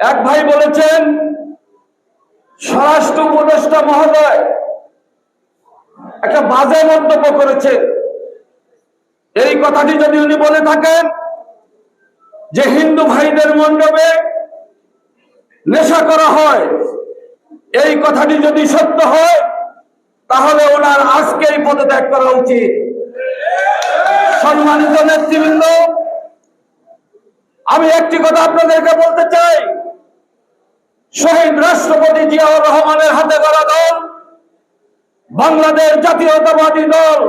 এক ভাই বলেছেন, স্বরাষ্ট্র উপদেষ্টা মহোদয় একটা বাজে মন্তব্য করেছেন। এই কথাটি যদি উনি বলে থাকেন যে হিন্দু ভাইদের মণ্ডপে নেশা করা হয়, এই কথাটি যদি সত্য হয়, তাহলে ওনার আজকেই পদত্যাগ করা উচিত। সম্মানিত নেতৃবৃন্দ, আমি একটি কথা আপনাদেরকে বলতে চাই। শহীদ রাষ্ট্রপতি জিয়াউর রহমানের হাতে গড়া দল, বাংলাদেশ জাতীয়তাবাদী দল।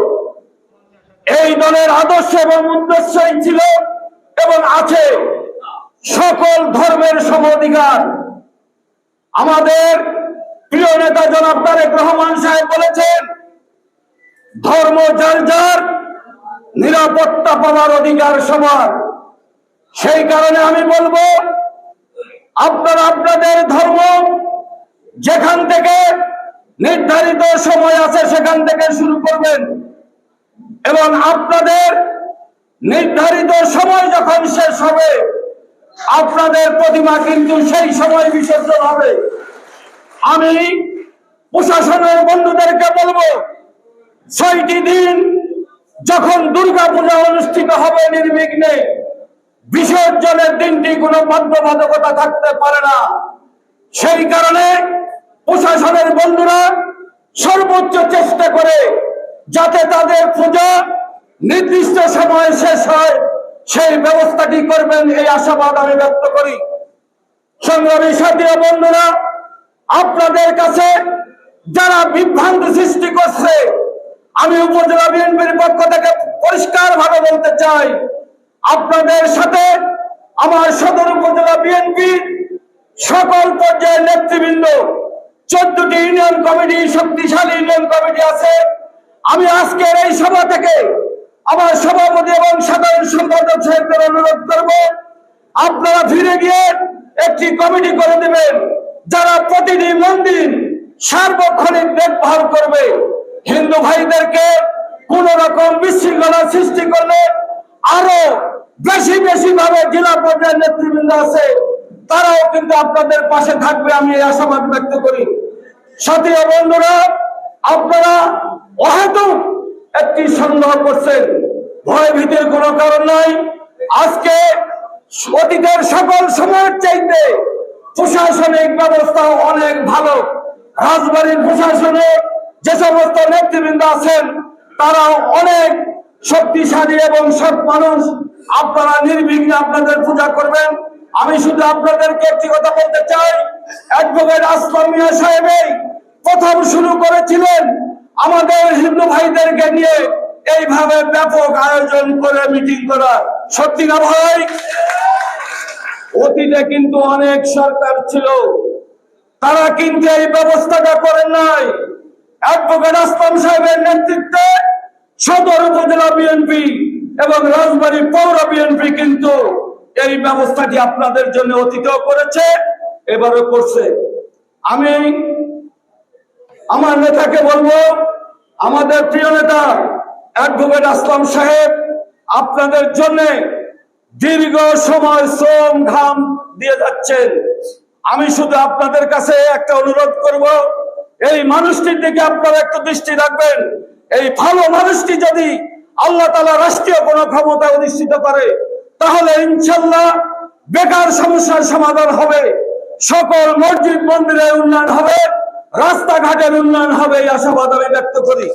এই দলের আদর্শ এবং উদ্দেশ্যই ছিল এবং আছে সকল ধর্মের সমঅধিকার আমাদের প্রিয় নেতা জনাব তারেক রহমান সাহেব বলেছেন, ধর্ম যার যার, নিরাপত্তা পাওয়ার অধিকার সমান সেই কারণে আমি বলব আপনারা আপনাদের ধর্ম যেখান থেকে নির্ধারিত সময় আছে সেখান থেকে শুরু করবেন। এবং আপনাদের নির্ধারিত সময় যখন শেষ হবে, আপনাদের প্রতিমা কিন্তু সেই সময় বিসর্জন হবে। আমি প্রশাসনের বন্ধুদেরকে বলব, ছয়টি দিন যখন দুর্গা পূজা অনুষ্ঠিত হবে নির্বিঘ্নে বিসর্জনের দিনটি কোনো বাধ্যবাধকতা থাকতে পারে না। সেই কারণে প্রশাসনের বন্ধুরা সর্বোচ্চ চেষ্টা করে যাতে তাদের পূজা নির্দিষ্ট সময়ে শেষ হয়, সেই ব্যবস্থাটি করবেন এই আশাবাদ আমি ব্যক্ত করি। সংগ্রামী সাথী বন্ধুরা, আপনাদের কাছে যারা বিভ্রান্ত সৃষ্টি করছে, আমি উপজেলা বিএনপির পক্ষ থেকে পরিষ্কার ভাবে বলতে চাই আপনাদের সাথে আমার সদর উপজেলা বিএনপির সকল পর্যায়ের নেতৃবৃন্দ, চোদ্দটি ইউনিয়ন কমিটি, শক্তিশালী ইউনিয়ন কমিটি আছে। আমি আজকের এই সভা থেকে আমার সভাপতি এবং সাধারণ সম্পাদক সাহেবদের অনুরোধ করব, আপনারা ফিরে গিয়ে একটি কমিটি করে দেবেন, যারা প্রতিটি মন্দির সার্বক্ষণিক দেখভাল করবে। হিন্দু ভাইদেরকে কোন রকম বিশৃঙ্খলা সৃষ্টি করলে আরও বেশি বেশি ভাবে জেলা পর্যায়ের নেতৃবৃন্দ আছে, তারাও কিন্তু আপনাদের পাশে থাকবে আমি এই আশাবাদ ব্যক্ত করি। সাথী বন্ধুরা, আপনারা অহেতুক একটি সন্দেহ করছেন, ভয় ভীতির কোনো কারণ নাই। আজকে অতীতের সকল সময়ের চাইতে প্রশাসনিক ব্যবস্থা অনেক ভালো। রাজবাড়ির প্রশাসনে যে সমস্ত নেতৃবৃন্দ আছেন, তারাও অনেক শক্তিশালী এবং সৎ মানুষ। আপনারা নির্বিঘ্নে আপনাদের পূজা করবেন। আমি শুধু আপনাদেরকে একটি কথা বলতে চাই। অ্যাডভোকেট আসলাম মিয়া সাহেবই প্রথম শুরু করেছিলেন। আমাদের হিন্দু ভাইদেরকে নিয়ে এইভাবে ব্যাপক আয়োজন করে মিটিং করা। সত্যি না ভাই? অতীতে কিন্তু অনেক সরকার ছিল। তারা কিন্তু এই ব্যবস্থাটা করেন নাই। অ্যাডভোকেট আসলাম সাহেবের নেতৃত্বে সদর উপজেলা বিএনপি এবং রাজবাড়ী পৌর বিএনপি কিন্তু এই ব্যবস্থাটি আপনাদের জন্য অতীতেও করেছে, এবারও করছে। আমি আমার নেতাকে বলব, আমাদের প্রিয় নেতা অ্যাডভোকেট আসলাম সাহেব, আপনাদের জন্য দীর্ঘ সময় শ্রম ঘাম দিয়ে যাচ্ছেন। আমি শুধু আপনাদের কাছে একটা অনুরোধ করব, এই মানুষটির দিকে আপনারা একটু দৃষ্টি রাখবেন। এই ভালো মানুষটি যদি আল্লাহ তালা রাষ্ট্রীয় কোনো ক্ষমতা অধিষ্ঠিত করে, তাহলে ইনশাল্লাহ বেকার সমস্যার সমাধান হবে, সকল মসজিদ মন্দিরের উন্নয়ন হবে, রাস্তাঘাটের উন্নয়ন হবে এই আশাবাদ আমি ব্যক্ত করি।